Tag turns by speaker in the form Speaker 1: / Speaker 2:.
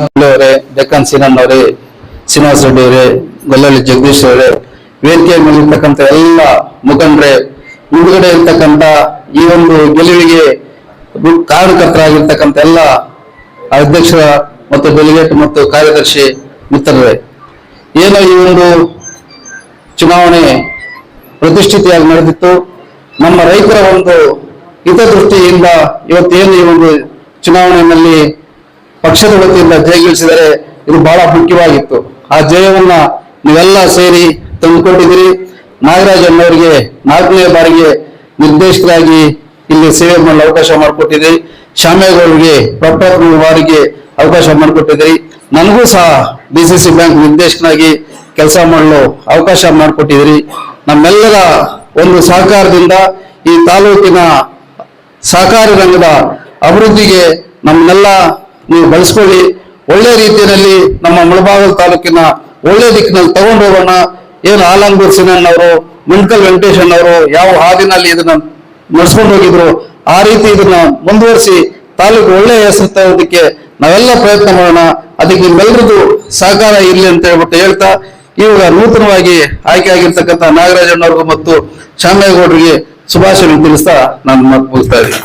Speaker 1: ಅವರೇ ಡೆಕ್ಕನ್ ಸೀನನ್ ಅವರೇ, ಶ್ರೀನಿವಾಸ ರೆಡ್ಡಿ ಅವರೇ, ಗೊಲ್ಲಳ್ಳಿ ಜಗದೀಶ್ ಅವರೇ ವೇದಿಕೆ ಮೇಲಿರ್ತಕ್ಕಂಥ ಎಲ್ಲ ಮುಖಂಡ್ರೆ ಮುಂದುಗಡೆ ಇರ್ತಕ್ಕಂಥ ಈ ಒಂದು ಗೆಲುವಿಗೆ ಕಾರಣಕರ್ತರಾಗಿರ್ತಕ್ಕಂಥ ಎಲ್ಲ ಅಧ್ಯಕ್ಷರ ಮತ್ತು ಡೆಲಿಗೇಟ್ ಮತ್ತು ಕಾರ್ಯದರ್ಶಿ ಮಿತ್ರರೇ, ಏನೋ ಈ ಒಂದು ಚುನಾವಣೆ ಪ್ರತಿಷ್ಠಿತಿಯಾಗಿ ನಡೆದಿತ್ತು. ನಮ್ಮ ರೈತರ ಒಂದು ಹಿತದೃಷ್ಟಿಯಿಂದ ಇವತ್ತೇನು ಈ ಒಂದು ಚುನಾವಣೆಯಲ್ಲಿ ಪಕ್ಷದ ವತಿಯಿಂದ ಜಯಗಳಿಸಿದರೆ ಇದು ಬಹಳ ಮುಖ್ಯವಾಗಿತ್ತು. ಆ ಜಯವನ್ನ ನೀವೆಲ್ಲ ಸೇರಿ ತಂದುಕೊಂಡಿದ್ದೀರಿ ನಾಗರಾಜ್ ಅಣ್ಣವರಿಗೆ ನಾಲ್ಕನೇ ಬಾರಿಗೆ ನಿರ್ದೇಶಕರಾಗಿ ಇಲ್ಲಿ ಸೇವೆ ಮಾಡಲು ಅವಕಾಶ ಮಾಡಿಕೊಟ್ಟಿದ್ದೀರಿ. ಶ್ಯಾಮೇಗೌಡರಿಗೆ ಪ್ರಪ್ರಥಮ ಬಾರಿಗೆ ಅವಕಾಶ ಮಾಡಿಕೊಟ್ಟಿದ್ದೀರಿ. ನನಗೂ ಸಹ ಡಿ ಸಿ ಸಿ ಬ್ಯಾಂಕ್ ನಿರ್ದೇಶಕನಾಗಿ ಕೆಲಸ ಮಾಡಲು ಅವಕಾಶ ಮಾಡಿಕೊಟ್ಟಿದ್ದೀರಿ. ನಮ್ಮೆಲ್ಲರ ಒಂದು ಸಹಕಾರದಿಂದ ಈ ತಾಲೂಕಿನ ಸಹಕಾರಿ ರಂಗದ ಅಭಿವೃದ್ಧಿಗೆ ನಮ್ಮನ್ನೆಲ್ಲ ನೀವು ಬಳಸ್ಕೊಳ್ಳಿ. ಒಳ್ಳೆ ರೀತಿಯಲ್ಲಿ ನಮ್ಮ ಮುಳಬಾಗಲ್ ತಾಲೂಕಿನ ಒಳ್ಳೆ ದಿಕ್ಕಿನಲ್ಲಿ ತಗೊಂಡು ಹೋಗೋಣ. ಏನು ಆಲಂಗೂರ್ ಸಿನಣ್ಣವರು ಮುಣ್ಕಲ್ ವೆಂಕಟೇಶಣ್ಣವರು ಯಾವ ಹಾದಿನಲ್ಲಿ ಇದನ್ನ ನಡೆಸ್ಕೊಂಡು ಹೋಗಿದ್ರು, ಆ ರೀತಿ ಇದನ್ನ ಮುಂದುವರಿಸಿ ತಾಲೂಕು ಒಳ್ಳೆ ಹೆಸರು ತರೋದಕ್ಕೆ ನಾವೆಲ್ಲ ಪ್ರಯತ್ನ ಮಾಡೋಣ. ಅದಕ್ಕೆ ನಿಮ್ಮೆಲ್ಲರಿಗೂ ಸಹಕಾರ ಇರಲಿ ಅಂತ ಹೇಳ್ಬಿಟ್ಟು ಹೇಳ್ತಾ, ಇವಾಗ ನೂತನವಾಗಿ ಆಯ್ಕೆ ಆಗಿರ್ತಕ್ಕಂಥ ನಾಗರಾಜಣ್ಣವ್ರಿಗೂ ಮತ್ತು ಶ್ಯಾಮೇಗೌಡರಿಗೆ ಶುಭಾಶಯ ತಿಳಿಸ್ತಾ ನಾನು ಮಾತು ಮುಗಿಸ್ತಾ ಇದ್ದೀನಿ.